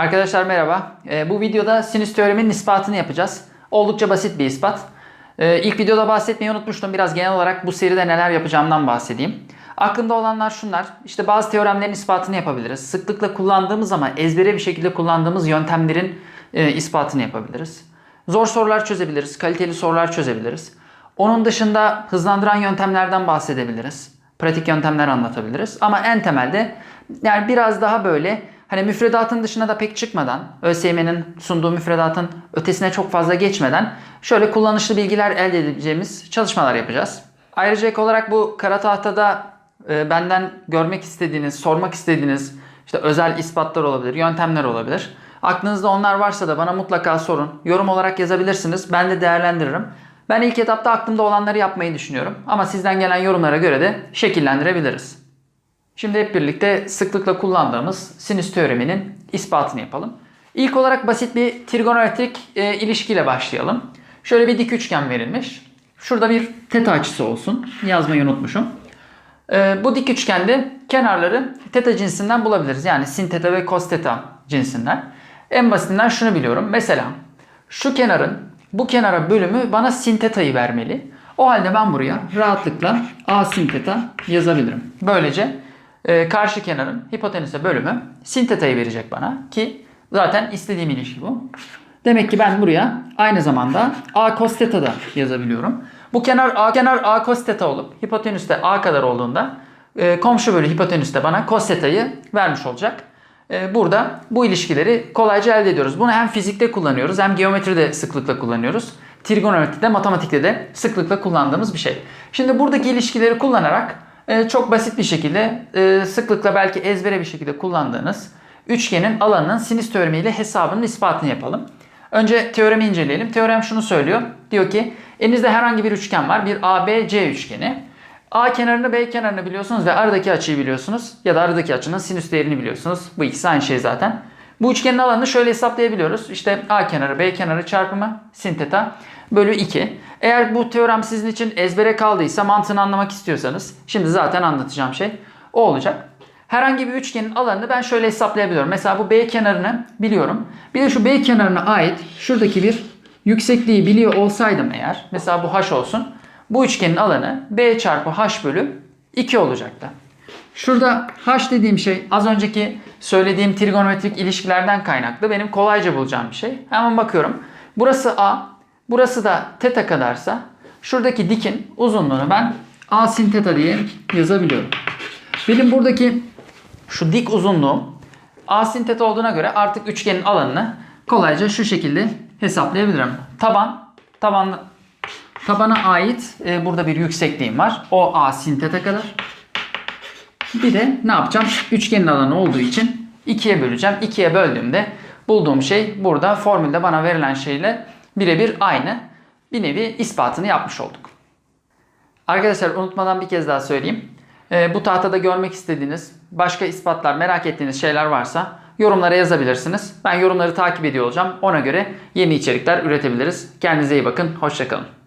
Arkadaşlar merhaba. Ee, bu videoda sinüs teoreminin ispatını yapacağız. Oldukça basit bir ispat. Ee, ilk videoda bahsetmeyi unutmuştum. Biraz genel olarak bu seride neler yapacağımdan bahsedeyim. Aklımda olanlar şunlar. İşte bazı teoremlerin ispatını yapabiliriz. Sıklıkla kullandığımız ama ezbere bir şekilde kullandığımız yöntemlerin e, ispatını yapabiliriz. Zor sorular çözebiliriz. Kaliteli sorular çözebiliriz. Onun dışında hızlandıran yöntemlerden bahsedebiliriz. Pratik yöntemler anlatabiliriz. Ama en temelde yani biraz daha böyle hani müfredatın dışına da pek çıkmadan, ÖSYM'nin sunduğu müfredatın ötesine çok fazla geçmeden şöyle kullanışlı bilgiler elde edebileceğimiz çalışmalar yapacağız. Ayrıca ek olarak bu kara tahtada e, benden görmek istediğiniz, sormak istediğiniz işte özel ispatlar olabilir, yöntemler olabilir. Aklınızda onlar varsa da bana mutlaka sorun. Yorum olarak yazabilirsiniz. Ben de değerlendiririm. Ben ilk etapta aklımda olanları yapmayı düşünüyorum. Ama sizden gelen yorumlara göre de şekillendirebiliriz. Şimdi hep birlikte sıklıkla kullandığımız sinüs teoreminin ispatını yapalım. İlk olarak basit bir trigonometrik e, ilişkiyle başlayalım. Şöyle bir dik üçgen verilmiş. Şurada bir teta açısı olsun. Yazmayı unutmuşum. E, bu dik üçgende kenarları teta cinsinden bulabiliriz. Yani sin teta ve cos teta cinsinden. En basitinden şunu biliyorum. Mesela şu kenarın bu kenara bölümü bana sin teta'yı vermeli. O halde ben buraya rahatlıkla a sin teta yazabilirim. Böylece e, karşı kenarın hipotenüse bölümü sin teta'yı verecek bana ki zaten istediğim ilişki bu. Demek ki ben buraya aynı zamanda a cos teta da yazabiliyorum. Bu kenar a kenar a cos teta olup hipotenüste a kadar olduğunda e, komşu bölü hipotenüste bana cos teta'yı vermiş olacak. E, burada bu ilişkileri kolayca elde ediyoruz. Bunu hem fizikte kullanıyoruz hem geometride sıklıkla kullanıyoruz. Trigonometride, matematikte de sıklıkla kullandığımız bir şey. Şimdi buradaki ilişkileri kullanarak çok basit bir şekilde e, sıklıkla belki ezbere bir şekilde kullandığınız üçgenin alanının sinüs teoremiyle hesabının ispatını yapalım. Önce teoremi inceleyelim. Teorem şunu söylüyor. Diyor ki elinizde herhangi bir üçgen var. Bir ABC üçgeni. A kenarını B kenarını biliyorsunuz ve aradaki açıyı biliyorsunuz. Ya da aradaki açının sinüs değerini biliyorsunuz. Bu ikisi aynı şey zaten. Bu üçgenin alanını şöyle hesaplayabiliyoruz. İşte A kenarı B kenarı çarpımı sin teta bölü 2. Eğer bu teorem sizin için ezbere kaldıysa mantığını anlamak istiyorsanız şimdi zaten anlatacağım şey o olacak. Herhangi bir üçgenin alanını ben şöyle hesaplayabiliyorum. Mesela bu B kenarını biliyorum. Bir de şu B kenarına ait şuradaki bir yüksekliği biliyor olsaydım eğer. Mesela bu H olsun. Bu üçgenin alanı B çarpı H bölü 2 olacaktı. Şurada H dediğim şey az önceki söylediğim trigonometrik ilişkilerden kaynaklı. Benim kolayca bulacağım bir şey. Hemen bakıyorum. Burası A, burası da teta kadarsa şuradaki dikin uzunluğunu ben A sin teta diye yazabiliyorum. Benim buradaki şu dik uzunluğum A sin teta olduğuna göre artık üçgenin alanını kolayca şu şekilde hesaplayabilirim. Taban, taban tabana ait e, burada bir yüksekliğim var. O A sin teta kadar. Bir de ne yapacağım? Üçgenin alanı olduğu için ikiye böleceğim. İkiye böldüğümde bulduğum şey burada formülde bana verilen şeyle birebir aynı. Bir nevi ispatını yapmış olduk. Arkadaşlar unutmadan bir kez daha söyleyeyim. Ee, bu tahtada görmek istediğiniz başka ispatlar, merak ettiğiniz şeyler varsa yorumlara yazabilirsiniz. Ben yorumları takip ediyor olacağım. Ona göre yeni içerikler üretebiliriz. Kendinize iyi bakın. Hoşçakalın.